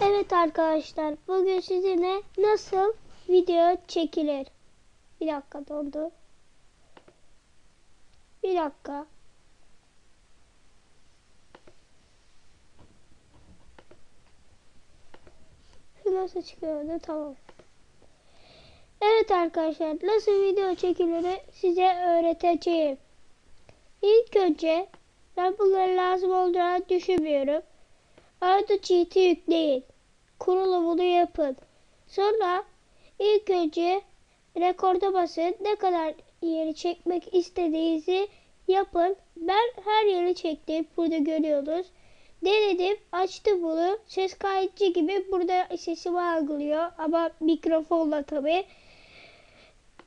Evet arkadaşlar bugün sizinle nasıl video çekilir. Bir dakika dondu. Bir dakika. Şu nasıl çıkıyordu tamam. Evet arkadaşlar nasıl video çekilir size öğreteceğim. İlk önce ben bunları lazım olduğunu düşünmüyorum. Cheat'i yükleyin. Kurulumunu yapın. Sonra ilk önce rekorda basın. Ne kadar yeri çekmek istediğinizi yapın. Ben her yeri çektim. Burada görüyoruz. Denedim. Açtım bunu. Ses kayıtçı gibi burada sesimi algılıyor. Ama mikrofonla tabii.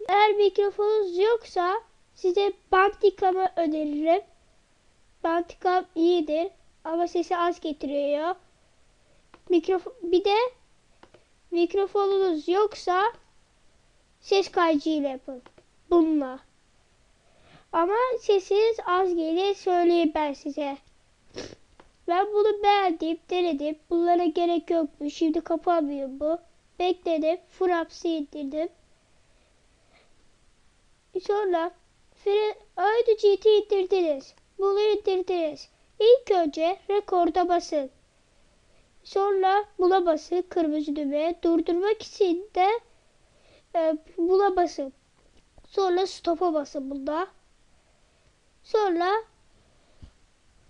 Eğer mikrofonunuz yoksa size Bandicam'ı öneririm. Bandicam iyidir ama sesi az getiriyor. Mikrofon bir de mikrofonunuz yoksa ses kaycı ile yapın. Bununla. Ama sesiniz az gelir söyleyeyim ben size. Ben bunu beğendim, denedim. Bunlara gerek yokmuş. Şimdi kapanmıyor bu. Bekledim. Fraps'ı indirdim. Sonra Audio GT indirdiniz. Bunu indirdiniz. İlk önce rekorda basın. Sonra buna basın kırmızı düğmeye. Durdurmak için de e, buna basın. Sonra stop'a basın bunda. Sonra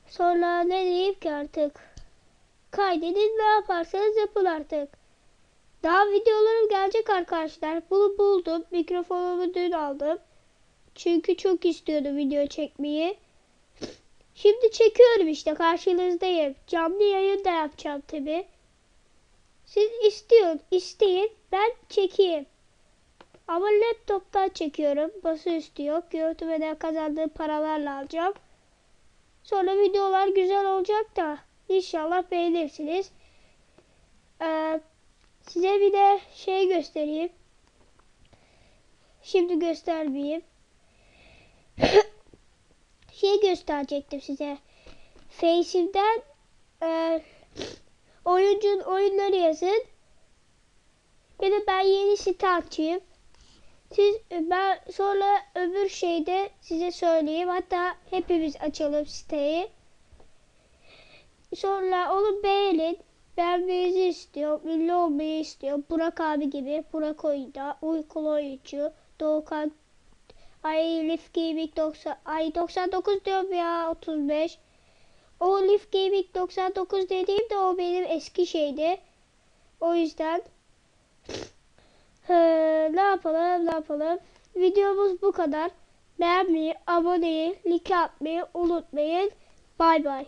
sonra ne diyeyim ki artık kaydedin ne yaparsanız yapın artık. Daha videolarım gelecek arkadaşlar. Bunu buldum. Mikrofonumu dün aldım. Çünkü çok istiyordum video çekmeyi. Şimdi çekiyorum işte karşınızdayım. Canlı yayın da yapacağım tabi. Siz istiyorsun, isteyin ben çekeyim. Ama laptoptan çekiyorum. Basıüstü yok. YouTube'da kazandığım paralarla alacağım. Sonra videolar güzel olacak da inşallah beğenirsiniz. Ee, size bir de şey göstereyim. Şimdi göstermeyeyim. gösterecektim size. Face'imden e, oyuncunun oyunları yazın. Ya da ben yeni site açayım. Siz ben sonra öbür şeyde size söyleyeyim. Hatta hepimiz açalım siteyi. Sonra onu beğenin. Beğenmenizi istiyor. Ünlü olmayı istiyor. Burak abi gibi. Burak oyunda. Uykulu oyuncu. Doğukan Ay Leaf Gaming 90 ay 99 diyorum ya 35. O Leaf Gaming 99 dediğim de o benim eski şeydi. O yüzden ee, ne yapalım ne yapalım. Videomuz bu kadar. Beğenmeyi, aboneyi, like atmayı unutmayın. Bay bay.